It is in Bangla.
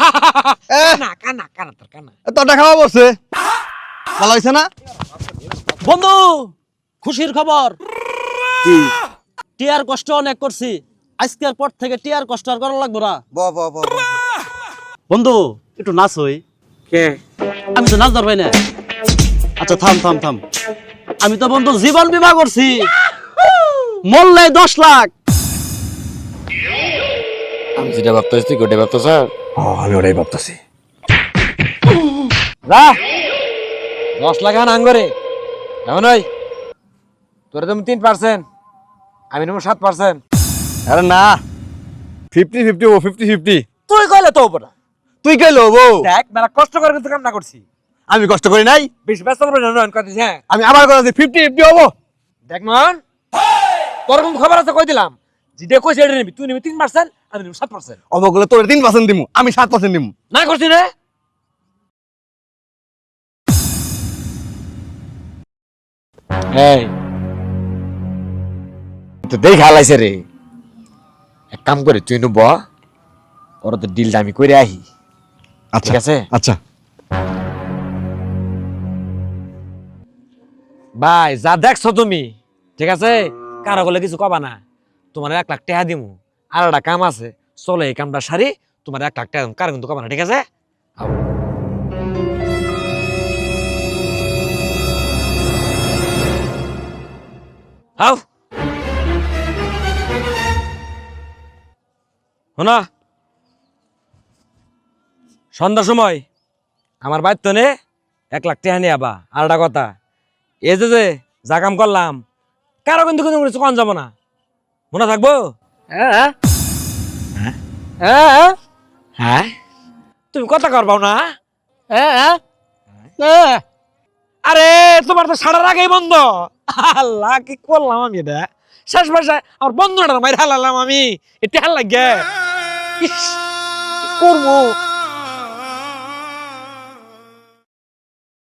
এ, কানা কানা কানা তোর কানা। তোরটা খাওয়া পড়ছে? ভালো হয়েছে না? বন্ধু খুশির খবর। টিয়ার কষ্ট অনেক করছি। আজকের পর থেকে টিয়ার কষ্ট আর করা লাগবো না। বন্ধু একটু নাচ হই। কে? আমি তো নাচ ধরবাই না। আচ্ছা থাম থাম থাম। আমি তো বন্ধু জীবন বীমা করছি। মরলে দশ লাখ যেটা ভাবতেছি তুই ওটা ভাবতেছ? ও, আমি ওটাই ভাবতেছি। যা। দশ লাখ আন আঙ্গরে। এমন ওই তোর তুমি তিন পার্সেন্ট আমি নেব সাত পার্সেন্ট আরে না। ফিফটি ফিফটি ও ফিফটি ফিফটি তুই কইলে তো না। তুই কে লো বউ দেখ মেলা কষ্ট করে কিন্তু কাম না করছি। আমি কষ্ট করি নাই। বেশি ব্যস্ত হবে না নয়ন কথা হ্যাঁ। আমি আবার করেছি ফিফটি ফিফটি হব। দেখ নয়ন তোর কোন খবর আছে কই দিলাম? যেটা কইছে এটা নিবি তুই নিবি তিন পার্সেন্ট আমি নিবি সাত পার্সেন্ট অবগুলো তোর তিন পার্সেন্ট দিমু আমি সাত পার্সেন্ট দিমু। না করছি রে। এই। তো দেখ রে। এক কাম করে তুই নুব ওর তো ডিলটা আমি করে আহি। আচ্ছা ঠিক আছে? আচ্ছা। ভাই যা দেখছ তুমি ঠিক আছে? কারও বলে কিছু কবা না। তোমার এক লাখ টাকা দিমু। আর একটা কাম আছে। চলো এই কামটা সারি, তোমার এক লাখ টাকা। কারও কিন্তু ঠিক আছে? শোনা। সন্ধ্যার সময় আমার বাড়িতে নে, এক লাখ টাকা নিয়ে আবা। একটা কথা এ যে যে কাম করলাম, কারও কিন্তু কিন্তু কন যাব না। মনে থাকব? হ্যাঁ? তুমি কথা করবাও না আরে তোমার তো সাড়ার আগেই বন্ধ। আল্লাহ কি করলাম আমি এটা? শেষ মাসে আমার বন্ধুটা মাইর হালালাম আমি। এটা হাল লাগে ইস, করব?